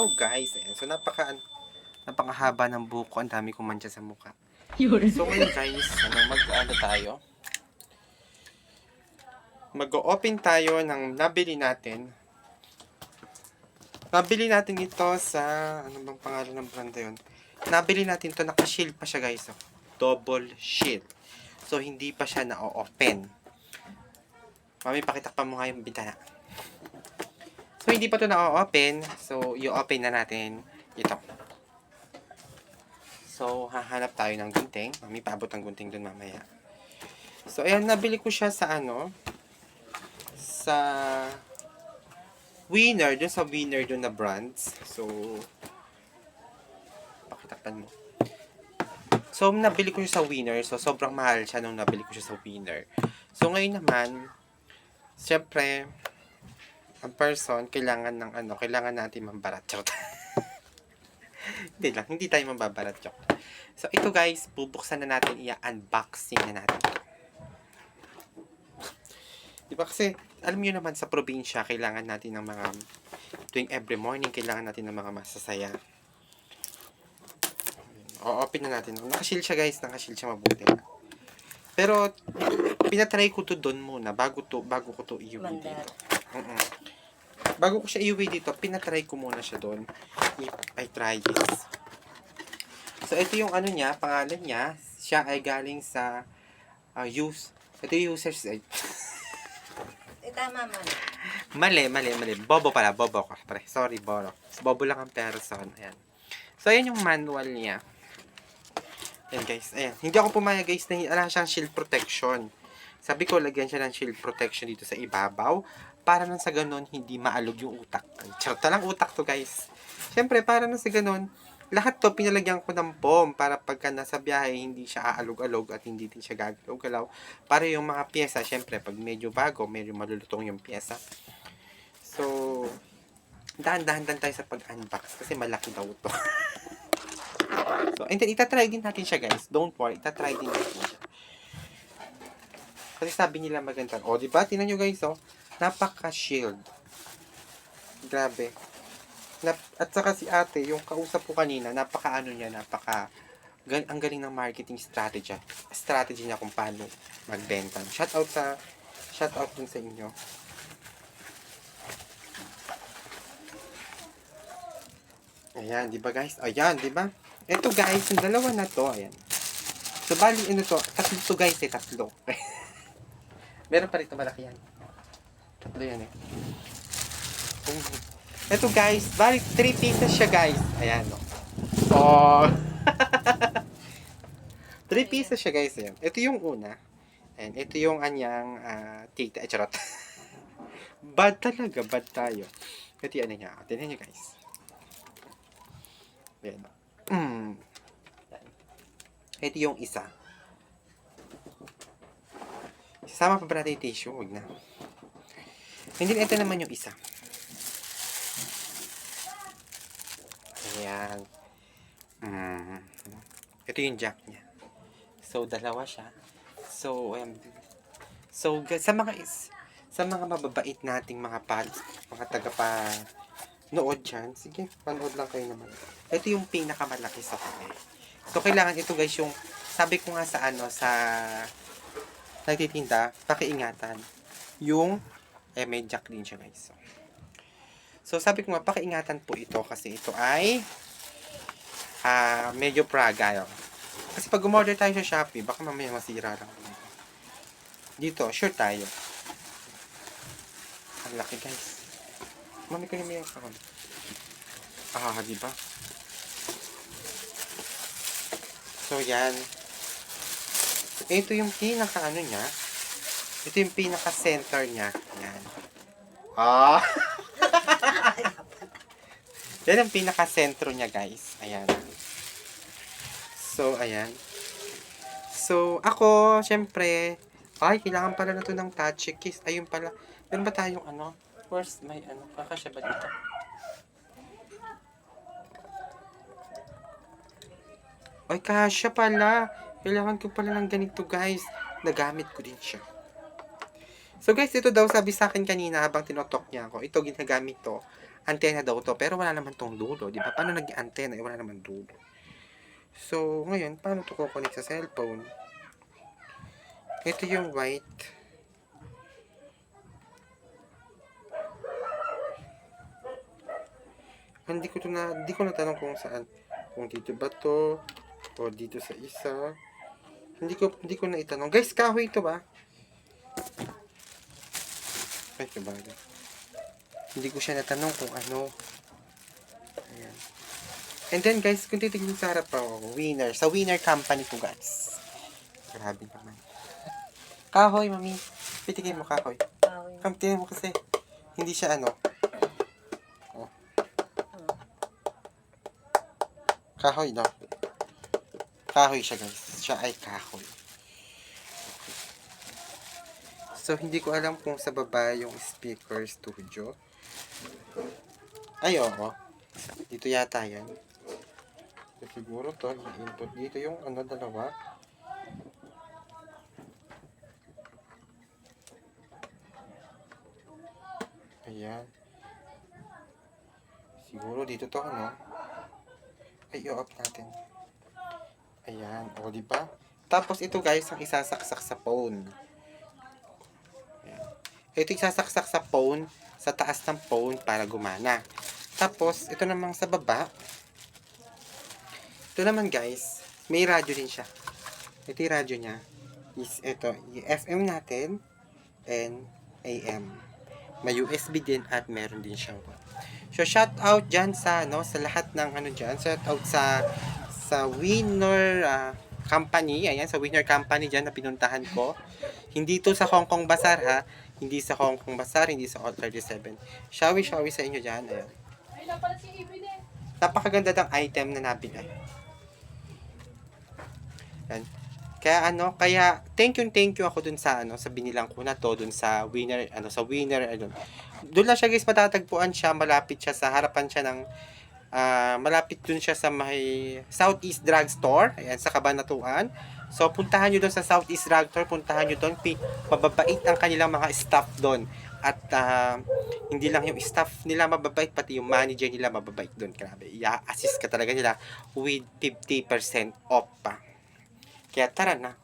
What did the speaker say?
Hello guys. Ayan. So napaka napakahaba ng buko. Ang dami kong mancha sa mukha. So ngayon guys, ano, mag-ano tayo? Mag-open tayo ng nabili natin. Nabili natin ito sa, ano bang pangalan ng brand yun? Nabili natin to naka-shield pa siya guys. Oh. Double shield. So hindi pa siya na-open. Mami, pakita pa mo nga yung bintana. So hindi pa to na-open. So i-open na natin ito. So, hahanap tayo ng gunting. Mami, paabot ang gunting dun mamaya. So, ayan, nabili ko siya sa ano, sa winner, dun sa winner dun na brands. So, pakitapan mo. So, nabili ko siya sa winner. So, sobrang mahal siya nung nabili ko siya sa winner. So, ngayon naman, syempre, ang person, kailangan ng ano, kailangan natin mambarat. Charot. hindi lang, hindi tayo mambabarat. Joke. So, ito guys, bubuksan na natin, i-unboxing na natin. Di ba kasi, alam niyo naman sa probinsya, kailangan natin ng mga, tuwing every morning, kailangan natin ng mga masasaya. O, open na natin. Nakashield siya guys, nakashield siya mabuti. Pero, pinatry ko to doon muna, bago to, bago ko to iuwi Mandar. Dito. Mm-mm. Bago ko siya iuwi dito, pinatry ko muna siya doon. If I try this. So, ito yung ano niya, pangalan niya. Siya ay galing sa uh, use. Ito yung user's guide. Eh, tama man. Mali, mali, mali. Bobo pala, bobo ko. Pre, sorry, Boro. Bobo lang ang person. Ayan. So, ayan yung manual niya. Ayan, guys. Ayan. Hindi ako pumayag, guys, na wala siyang shield protection. Sabi ko, lagyan siya ng shield protection dito sa ibabaw para nang sa ganun, hindi maalog yung utak. Charot lang utak to, guys. Siyempre, para nang sa ganun, lahat to pinalagyan ko ng foam para pagka nasa biyahe, hindi siya aalog-alog at hindi din siya gagalaw-galaw. Para yung mga pyesa, syempre, pag medyo bago, medyo malulutong yung pyesa. So, dahan-dahan tayo sa pag-unbox kasi malaki daw to. so, and then, itatry din natin siya, guys. Don't worry, itatry din natin. Kasi sabi nila maganda. O, di ba? Tingnan nyo, guys, oh. Napaka-shield. Grabe. Nap, at saka si ate, yung kausap ko kanina, napaka ano niya, napaka gan, ang galing ng marketing strategy. Strategy niya kung paano magbenta. Shout out sa shout out dun sa inyo. Ayan, di ba guys? Ayan, di ba? Ito guys, yung dalawa na to, ayan. So, bali, ano to? Tatlo to guys eh, tatlo. Meron pa rito malaki yan. Tatlo yan eh. Oh. Ito guys, bali 3 pieces siya guys. Ayan no. Oh. 3 pieces siya guys. Ayan. Ito yung una. Ayan. Ito yung anyang uh, tita. Eh, charot. bad talaga. Bad tayo. Ito yung ano niya. Tignan niyo guys. Ayan. Mm. Ayan. Ito yung isa. Sama pa ba natin yung tissue? Huwag na. Hindi, ito naman yung isa. Ayan. Mm. Ito yung jack niya. So, dalawa siya. So, um, so, sa mga is, sa mga mababait nating mga pads, mga taga pa nood dyan, sige, panood lang kayo naman. Ito yung pinakamalaki sa kanya. So, kailangan ito guys yung, sabi ko nga sa ano, sa nagtitinda, pakiingatan. Yung, eh, may jack din siya guys. So, sabi ko nga, pakiingatan po ito kasi ito ay ah medyo fragile. Kasi pag umorder tayo sa Shopee, baka mamaya masira lang. Dito, sure tayo. Ang laki guys. Mami ko yung may ako. Ah, di ba? So, yan. Ito yung pinaka ano niya. Ito yung pinaka center niya. Yan. Ah! Yan ang pinaka-sentro niya, guys. Ayan. So, ayan. So, ako, syempre, ay, kailangan pala na to ng touchy kiss. Ayun pala. Meron ba tayong ano? Where's my ano? Kakasya ba dito? Ay, kasya pala. Kailangan ko pala ng ganito, guys. Nagamit ko din siya. So guys, ito daw sabi sa akin kanina habang tinotok niya ako. Ito ginagamit to. Antena daw to. Pero wala naman tong dulo. Di ba? Paano naging antena? Eh, wala naman dulo. So, ngayon, paano to kukunik sa cellphone? Ito yung white. Hindi ko to na, hindi ko natanong kung saan. Kung dito ba to, o dito sa isa. Hindi ko, hindi ko na itanong. Guys, kahoy ito ba? Ay, kabali. Hindi ko siya natanong kung ano. Ayan. And then guys, kung titignan sa harap ako, winner. Sa winner company ko guys. Grabe naman. Kahoy, mami. Pitigay mo kahoy. Kahoy. Kam, tingnan mo kasi. Hindi siya ano. Oh. Kahoy, no? Kahoy siya, guys. Siya ay kahoy. So, hindi ko alam kung sa baba yung speaker studio. Ay, oo. Dito yata yan. So, siguro to, input dito yung ano, dalawa. Ayan. Siguro dito to, ano? Ay, i-off natin. Ayan. O, di ba? Tapos ito guys, ang isasaksak sa phone. Ayan. Ito isasaksak sa phone, sa taas ng phone para gumana. Tapos, ito namang sa baba. Ito naman guys, may radyo din siya. Ito yung radyo niya. Is ito, yung FM natin and AM. May USB din at meron din siyang So shout out diyan sa no sa lahat ng ano diyan. Shout out sa sa Winner ah, Company. Ayan, sa Winner Company diyan na pinuntahan ko. Hindi to sa Hong Kong Bazaar ha. Hindi sa Hong Kong Bazaar, hindi sa All 37. Shawi shawi sa inyo diyan. Ayan. Eh. Napakaganda ng item na nabili. Yan. Kaya ano, kaya thank you thank you ako dun sa ano sa binilang ko na to dun sa winner ano sa winner ano. Doon lang siya guys matatagpuan siya, malapit siya sa harapan siya ng ah, malapit dun siya sa may Southeast Drug Store, ayan sa Cabanatuan. So puntahan niyo doon sa Southeast Drug Store, puntahan niyo doon, mababait ang kanilang mga staff doon. At ah, hindi lang yung staff nila mababait, pati yung manager nila mababait doon. Grabe, i-assist ka talaga nila with 50% off pa. Kaya tara na.